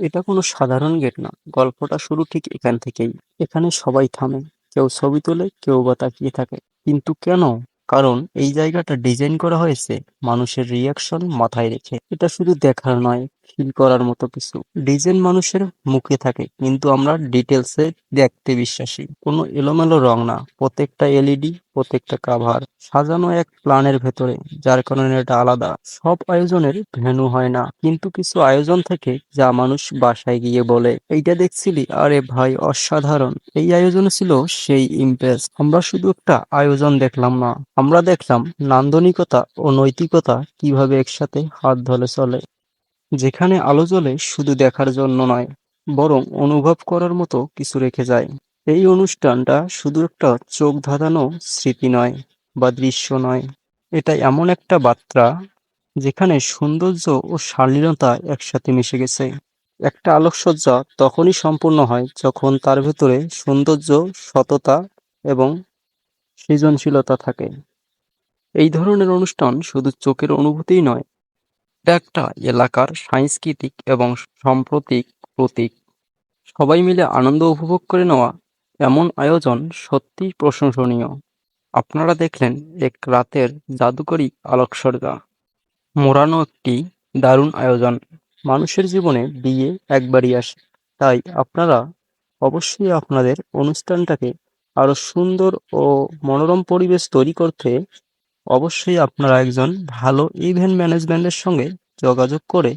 এটা কোনো সাধারণ গেট না। গল্পটা শুরু ঠিক এখান থেকেই। এখানে সবাই থামে। কেউ ছবি তোলে, কেউ বা তাকিয়ে থাকে। কিন্তু কেন? কারণ এই জায়গাটা ডিজাইন করা হয়েছে মানুষের রিয়াকশন মাথায় রেখে। এটা শুধু দেখার নয় ফিল করার মতো কিছু। ডিজাইন মানুষের মুখে থাকে, কিন্তু আমরা ডিটেলসে দেখতে বিশ্বাসী। কোনো এলোমেলো রং না, প্রত্যেকটা এলইডি প্রত্যেকটা কাভার সাজানো এক প্ল্যানের ভেতরে, যার কারণে এটা আলাদা। সব আয়োজনের ভেন্যু হয় না, কিন্তু কিছু আয়োজন থাকে যা মানুষ বাসায় গিয়ে বলে, এইটা দেখছিলি? আরে ভাই, অসাধারণ! এই আয়োজন ছিল সেই ইমপ্রেস আমরা শুধু একটা আয়োজন দেখলাম না, আমরা দেখলাম নান্দনিকতা ও নৈতিকতা কীভাবে একসাথে হাত ধরে চলে। যেখানে আলো জ্বলে শুধু দেখার জন্য নয়, বরং অনুভব করার মতো কিছু রেখে যায়। এই অনুষ্ঠানটা শুধু একটা চোখ ধাঁধানো স্মৃতি নয় বা দৃশ্য নয়। এটা এমন একটা বার্তা যেখানে সৌন্দর্য ও শালীনতা একসাথে মিশে গেছে। একটা আলোকসজ্জা তখনই সম্পূর্ণ হয় যখন তার ভেতরে সৌন্দর্য, সততা এবং সৃজনশীলতা থাকে। এই ধরনের অনুষ্ঠান শুধু চোখের অনুভূতিই নয় এটা একটা এলাকার সাংস্কৃতিক এবং সাম্প্রতিক প্রতীক। সবাই মিলে আনন্দ উপভোগ করে নেওয়া এমন আয়োজন সত্যিই প্রশংসনীয়। আপনারা দেখলেন এক রাতের জাদুকরী আলোকসর্গা মোড়ানো একটি দারুণ আয়োজন। মানুষের জীবনে বিয়ে একবারই আসে। তাই আপনারা অবশ্যই আপনাদের অনুষ্ঠানটাকে আরও সুন্দর ও মনোরম পরিবেশ তৈরি করতে অবশ্যই আপনারা একজন ভালো ইভেন্ট ম্যানেজমেন্টের সঙ্গে যোগাযোগ করে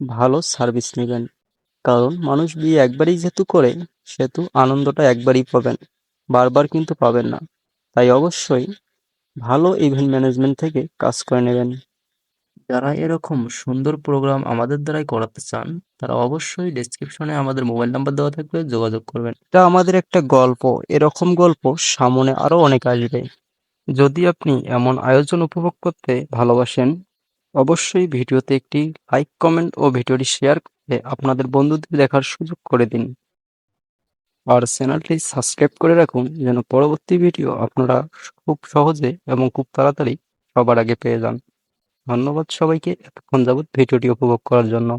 ভালো সার্ভিস নেবেন। কারণ মানুষ বিয়ে একবারই যেহেতু করে সেহেতু আনন্দটা একবারই পাবেন বারবার কিন্তু পাবেন না। তাই অবশ্যই ভালো ইভেন্ট ম্যানেজমেন্ট থেকে কাজ করে নেবেন। যারা এরকম সুন্দর প্রোগ্রাম আমাদের দ্বারাই করাতে চান তারা অবশ্যই ডেসক্রিপশনে আমাদের মোবাইল নাম্বার দেওয়া থাকবে যোগাযোগ করবেন। এটা আমাদের একটা গল্প। এরকম গল্প সামনে আরও অনেক আসবে। যদি আপনি এমন আয়োজন উপভোগ করতে ভালোবাসেন, অবশ্যই ভিডিওতে একটি লাইক কমেন্ট ও ভিডিওটি শেয়ার করে আপনাদের বন্ধুদের দেখার সুযোগ করে দিন। আর চ্যানেলটি সাবস্ক্রাইব করে রাখুন, যেন পরবর্তী ভিডিও আপনারা খুব সহজে এবং খুব তাড়াতাড়ি সবার আগে পেয়ে যান। ধন্যবাদ সবাইকে এতক্ষণ যাবৎ ভিডিওটি উপভোগ করার জন্য।